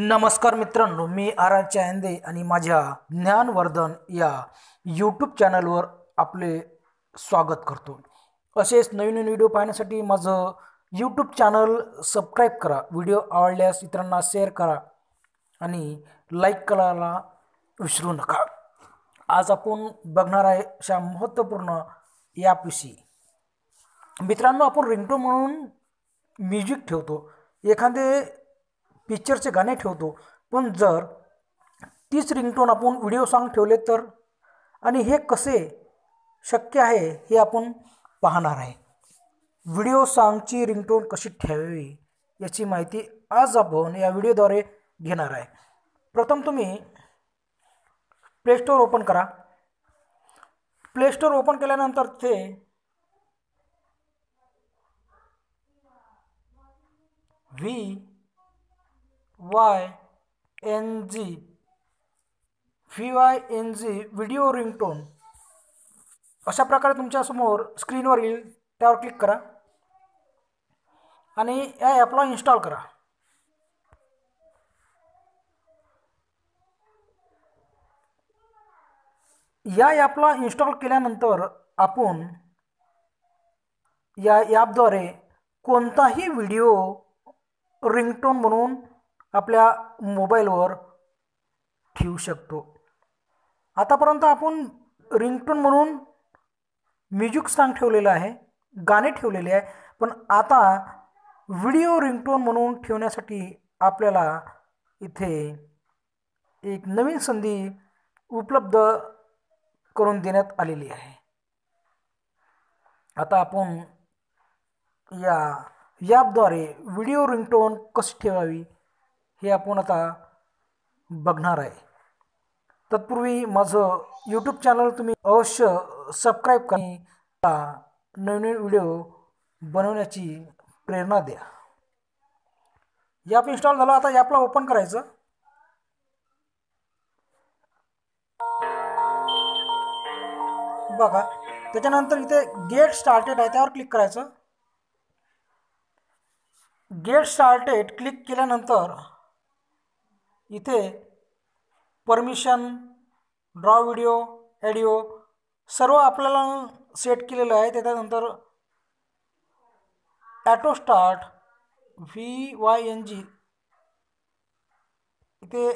नमस्कार मित्रांनो मी आर चायंदे आणि माझ्या ज्ञानवर्धन या यूट्यूब चॅनलवर आपले स्वागत करतो. असेच नवीन नवीन व्हिडिओ पाहण्यासाठी माझं यूट्यूब चॅनल सबस्क्राईब करा व्हिडिओ आवडल्यास इतरांना शेअर करा आणि लाईक करायला विसरू नका. आज आपण बघणार आहे अशा महत्त्वपूर्ण याविषयी मित्रांनो आपण रिंगटो म्हणून म्युझिक ठेवतो. एखादे पिक्चरचे गाणे ठेवतो. पण जर तीच रिंगटोन आपण व्हिडिओ सॉन्ग ठेवले तर? आणि हे कसे शक्य आहे हे आपण पाहणार आहे. व्हिडिओ सॉन्गची रिंगटोन कशी ठेवावी याची माहिती आज आपण या व्हिडिओद्वारे घेणार आहे. प्रथम तुम्ही प्ले स्टोअर ओपन करा. प्ले स्टोअर ओपन केल्यानंतर ते V Y N G V Y N G video ringtone अशा प्रकारे तुमच्यासमोर स्क्रीनवर येईल त्यावर क्लिक करा. आणि या ॲपला इन्स्टॉल करा. या ॲपला इन्स्टॉल केल्यानंतर आपण या ॲपद्वारे कोणताही व्हिडिओ रिंगटोन म्हणून आपल्या मोबाईलवर ठेवू शकतो. आतापर्यंत आपण रिंगटोन म्हणून म्युझिक सॉन्ग ठेवलेलं आहे गाणे ठेवलेले आहे पण आता व्हिडिओ रिंगटोन म्हणून ठेवण्यासाठी आपल्याला इथे एक नवीन संधी उपलब्ध करून देण्यात आलेली आहे. आता आपण या ॲपद्वारे व्हिडिओ रिंगटोन कशी ठेवावी? हे आपण आता बघणार आहे. तत्पूर्वी माझं यूट्यूब चॅनल तुम्ही अवश्य सबस्क्राईब करा नवीन नवीन व्हिडिओ बनवण्याची प्रेरणा द्या. ॲप इन्स्टॉल झालं आता ॲपला ओपन करायचं. बघा त्याच्यानंतर इथे गेट स्टार्टेड आहे त्यावर क्लिक करायचं. गेट स्टार्टेड क्लिक केल्यानंतर इथे परमिशन ड्रॉ व्हिडिओ ॲडिओ सर्व आपल्याला सेट केलेलं आहे. त्याच्यानंतर auto start V Y N G इथे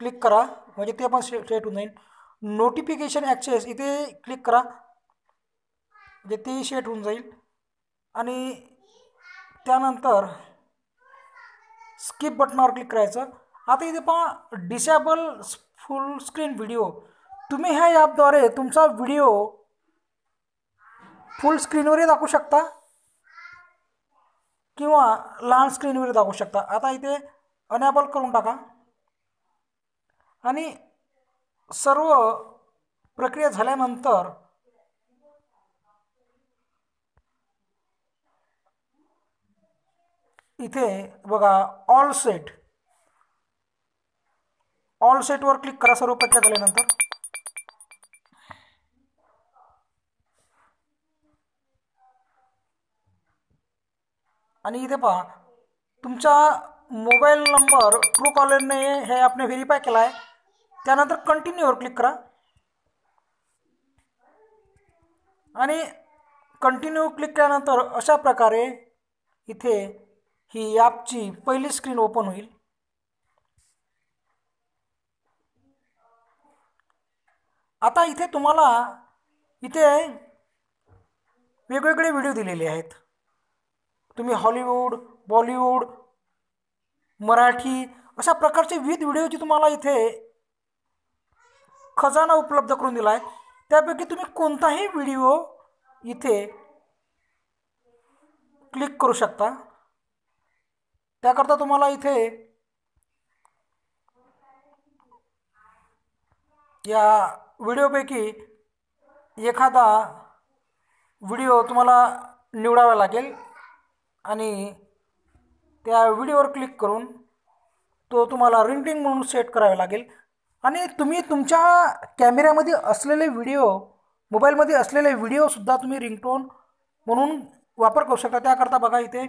क्लिक करा. म्हणजे ते पण से सेट होऊन जाईल. नोटिफिकेशन ॲक्सेस इथे क्लिक करा. म्हणजे ते सेट होऊन जाईल. आणि त्यानंतर स्किप बटनावर क्लिक करायचं. आता इथे पहा डिसेबल फुल स्क्रीन व्हिडिओ तुम्ही ह्या ॲपद्वारे तुमचा व्हिडिओ फुल स्क्रीनवरही दाखवू शकता किंवा लहान स्क्रीनवर दाखवू शकता. आता इथे अनॅबल करून टाका. आणि सर्व प्रक्रिया झाल्यानंतर इथे बघा ऑल सेट ऑल सेटवर क्लिक करा सर्व प्रक्रिया झाल्यानंतर. आणि इथे पहा तुमचा मोबाईल नंबर ट्रू कॉलरने हे आपण व्हेरीफाय केला आहे त्यानंतर कंटिन्यूवर क्लिक करा. आणि कंटिन्यू क्लिक केल्यानंतर अशा प्रकारे इथे ही ॲपची पहिली स्क्रीन ओपन होईल. आता इथे तुम्हाला इथे वेगवेगळे व्हिडिओ दिलेले आहेत. तुम्ही हॉलिवूड बॉलिवूड मराठी अशा प्रकारचे विविध व्हिडिओची तुम्हाला इथे खजाना उपलब्ध करून दिला आहे त्यापैकी तुम्ही कोणताही व्हिडिओ इथे क्लिक करू शकता. त्याकरता तुम्हाला इथे या व्हिडिओपैकी एखादा व्हिडिओ तुम्हाला निवडावा लागेल आणि त्या व्हिडिओवर क्लिक करून तो तुम्हाला रिंटिंग म्हणून सेट करावा लागेल. आणि तुम्ही तुमच्या कॅमेऱ्यामध्ये असलेले व्हिडिओ मोबाईलमध्ये असलेले व्हिडिओसुद्धा तुम्ही रिंगटोन म्हणून वापर करू शकता. त्याकरता बघा इथे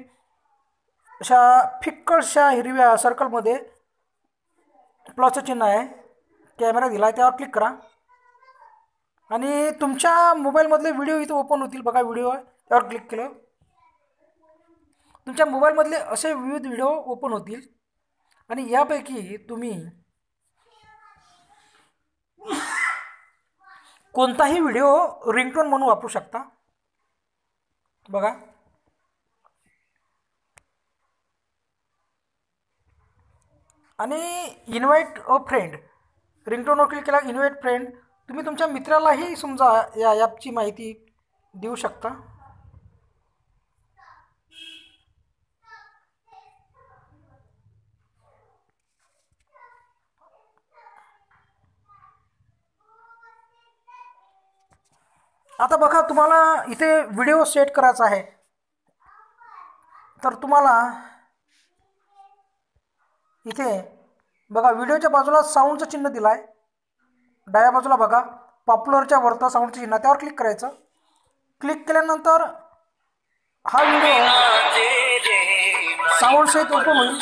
अशा फिक्कळशा हिरव्या सर्कलमध्ये प्लसचं चिन्ह आहे. कॅमेरा दिला आहे त्यावर क्लिक करा. आणि तुमच्या मोबाईलमधले व्हिडिओ इथं ओपन होतील बघा व्हिडिओ आहे त्यावर क्लिक केलं. तुमच्या मोबाईलमधले असे विविध व्हिडिओ ओपन होतील. आणि यापैकी तुम्ही कोणताही व्हिडिओ रिंगटोन म्हणून वापरू शकता. बघा. आणि इन्व्हाइट अ फ्रेंड रिंगटोनवर क्लिक केला इन्व्हाइट फ्रेंड तुम्ही तुमच्या मित्रालाही समजा या ॲपची माहिती देऊ शकता. आता बघा तुम्हाला इथे व्हिडिओ सेट करायचा आहे. तर तुम्हाला इथे बघा व्हिडिओच्या बाजूला साऊंडचं चिन्ह दिलं आहे डाव्या बाजूला बघा. पॉप्युलरच्या वरतं साऊंडचं चिन्ह. त्यावर क्लिक करायचं. क्लिक केल्यानंतर हा व्हिडिओ साऊंड सहित ओपन होईल.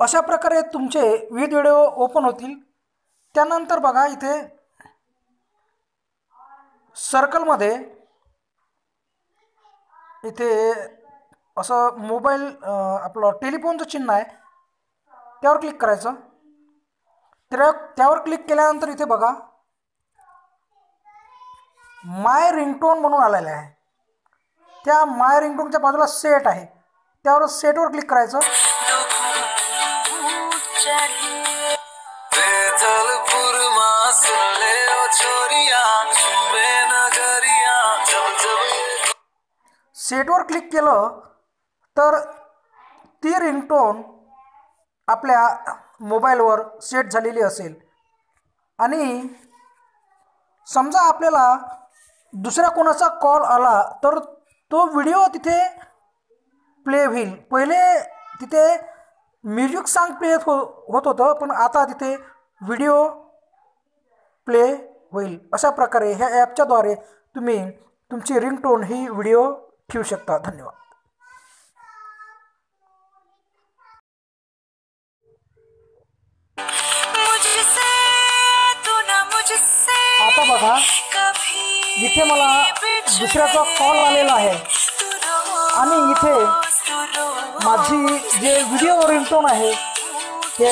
अशा प्रकारे तुमचे विविध व्हिडिओ ओपन होतील. त्यानंतर बघा इथे सर्कलमध्ये इथे असं मोबाईल आपलं टेलिफोनचं चिन्ह आहे. त्यावर क्लिक करायचं. त्या त्यावर क्लिक केल्यानंतर इथे बघा. माय रिंगटोन म्हणून आलेलं आहे. त्या माय रिंगटोनच्या बाजूला सेट आहे. त्यावर सेटवर क्लिक करायचं. बेदलपुर माँ सुन ले ओ छोरिया नगरिया जब जब सेटवर क्लिक केलं तर ती रिंगटोन आपल्या मोबाईलवर सेट झालेली असेल. आणि समजा आपल्याला दुसऱ्या कोणाचा कॉल आला तर तो व्हिडिओ तिथे प्ले होईल. पहिले तिथे म्युझिक सॉन्ग प्ले हो होत होतं पण आता तिथे व्हिडिओ प्ले होईल. अशा प्रकारे ह्या ॲपच्याद्वारे तुम्ही तुमची रिंगटोन ही व्हिडिओ ठेवू शकता. धन्यवाद. आता बघा इथे मला दुसऱ्याचा कॉल आलेला आहे. आणि इथे माझी जे व्हिडिओ रिंगटोन आहे, ते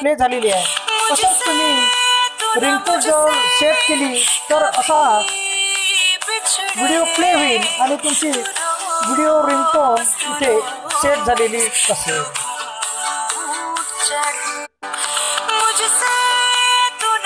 प्ले झालेली आहे. तसंच तुम्ही रिंगटोन जर सेट केली, तर असा व्हिडिओ प्ले होईल आणि तुमची व्हिडिओ रिंगटोन इथे सेट झालेली असेल. मुझसे, तू